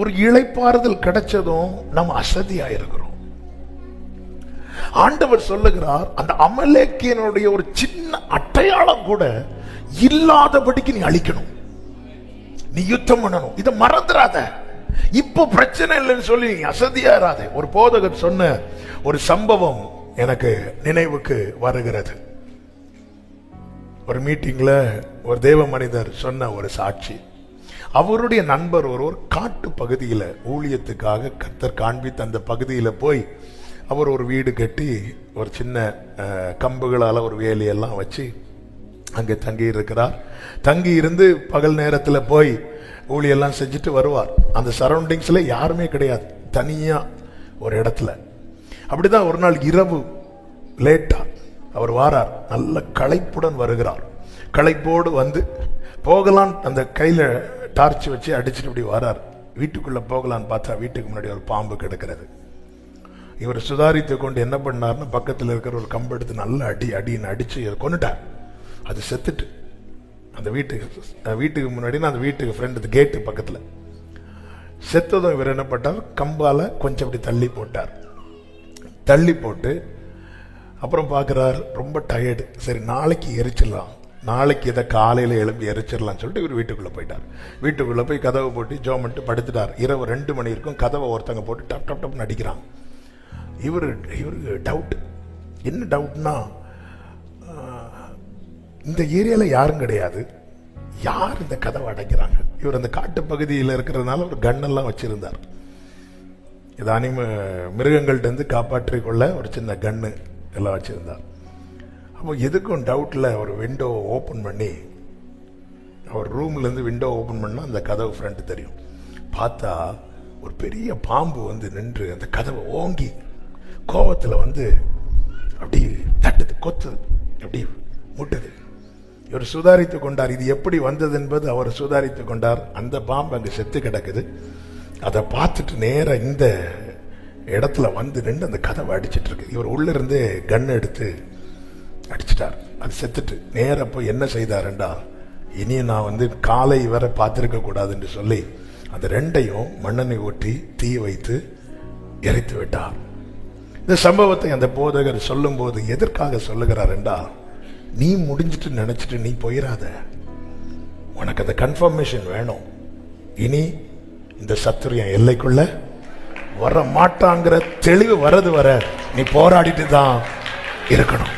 ஒரு இளைப்பாறுதல் கிடைச்சதும் நம்ம அசதியா இருக்கிறோம் ஆண்டவர் சொல்லுகிறார் அந்த அமலேக்கியனுடைய ஒரு சின்ன அட்டையாளம் கூட இல்லாதபடிக்கு நீ அழிக்கணும். நீ யுத்தம் பண்ணணும். இதை மறந்துடாத இப்போ பிரச்சனை இல்லைன்னு சொல்லி நீ அசதியாராத ஒரு போதகர் சொன்ன ஒரு சம்பவம் எனக்கு நினைவுக்கு வருகிறது. ஒரு மீட்டிங்ல ஒரு தேவ மனிதர் சொன்ன ஒரு சாட்சி. அவருடைய நண்பர் ஒருவர் காட்டு பகுதியில் ஊழியத்துக்காக கத்தர் காண்பித்து அந்த பகுதியில் போய் அவர் ஒரு வீடு கட்டி ஒரு சின்ன கம்புகளால் ஒரு வேலையெல்லாம் வச்சு அங்கே தங்கி இருக்கிறார் தங்கி இருந்து பகல் நேரத்தில் போய் ஊழியெல்லாம் செஞ்சுட்டு வருவார். அந்த சரௌண்டிங்ஸில் யாருமே கிடையாது. தனியாக ஒரு இடத்துல. அப்படிதான் ஒரு நாள் இரவு லேட்டாக அவர் வாரார். நல்ல களைப்புடன் வருகிறார். களைப்போடு வந்து போகலான் அந்த கையில் டார்ச் வச்சு அடிச்சுட்டு இப்படி வரார். வீட்டுக்குள்ளே போகலான்னு பார்த்தா வீட்டுக்கு முன்னாடி ஒரு பாம்பு கிடக்கிறது. இவர் சுதாரித்து கொண்டு என்ன பண்ணார்னு பக்கத்தில் இருக்கிற ஒரு கம்பு எடுத்து நல்ல அடி அடின்னு அடித்து இதை அது செத்துட்டு. அந்த வீட்டுக்கு வீட்டுக்கு முன்னாடி அந்த வீட்டுக்கு ஃப்ரெண்டு கேட்டு பக்கத்தில். செத்ததும் இவர் என்ன பண்ணார்? கம்பால் கொஞ்சம் அப்படி தள்ளி போட்டார். தள்ளி போட்டு அப்புறம் பார்க்குறார் ரொம்ப டயர்டு சரி நாளைக்கு எரிச்சிடலாம். நாளைக்கு இதை காலையில் எழுப்பி எரிச்சிடலாம்னு சொல்லிட்டு இவர் வீட்டுக்குள்ளே போயிட்டார். வீட்டுக்குள்ளே போய் கதவை போட்டு ஜோம் பண்ணிட்டு படுத்துட்டார். இரவு ரெண்டு மணி இருக்கும் கதவை ஒருத்தங்க போட்டு டப் டப் டப்னு அடிக்கிறான். இவர் இவருக்கு டவுட் என்ன டவுட்னா இந்த ஏரியாவில் யாரும் கிடையாது. யார் இந்த கதவை அடைக்கிறாங்க? இவர் அந்த காட்டு பகுதியில் இருக்கிறதுனால ஒரு கன்னெல்லாம் வச்சுருந்தார். இது அனிம மிருகங்கள்டேருந்து காப்பாற்றிக்கொள்ள ஒரு சின்ன கன்று எல்லாம் வச்சுருந்தார். அப்போ எதுக்கும் டவுட்டில் ஒரு விண்டோ ஓப்பன் பண்ணி அவர் ரூம்லேருந்து விண்டோ ஓப்பன் பண்ணால் அந்த கதவு ஃப்ரண்ட் தெரியும். பார்த்தா ஒரு பெரிய பாம்பு வந்து நின்று அந்த கதவை ஓங்கி கோவத்தில் வந்து அப்படி தட்டுது கொத்துது அப்படி முட்டுது. இவர் சுதாரித்து கொண்டார். இது எப்படி வந்தது என்பது அவர் சுதாரித்து கொண்டார். அந்த பாம்பு அங்கே செத்து கிடக்குது. அதை பார்த்துட்டு நேராக இந்த இடத்துல வந்து நின்று அந்த கதவை அடிச்சிட்டு இருக்கு. இவர் உள்ளேருந்தே கன் எடுத்து அடிச்சிட்டார் அது செத்துட்டு. நேரப்போ போய் என்ன செய்தாருண்டா? இனி நான் வந்து காலை வரை பார்த்துருக்க கூடாதுன்னு சொல்லி அந்த ரெண்டையும் மண்ணெண்ணை ஒட்டி தீ வைத்து எரித்து விட்டார். இந்த சம்பவத்தை அந்த போதகர் சொல்லும்போது எதற்காக சொல்லுகிறார் என்றால் நீ முடிஞ்சிட்டு நினைச்சிட்டு நீ போயிடாத உனக்கு அந்த கன்ஃபர்மேஷன் வேணும். இனி இந்த சத்துரியம் எல்லைக்குள்ள வர மாட்டாங்கிற தெளிவு வரது வர நீ போராடிட்டு தான் இருக்கணும்.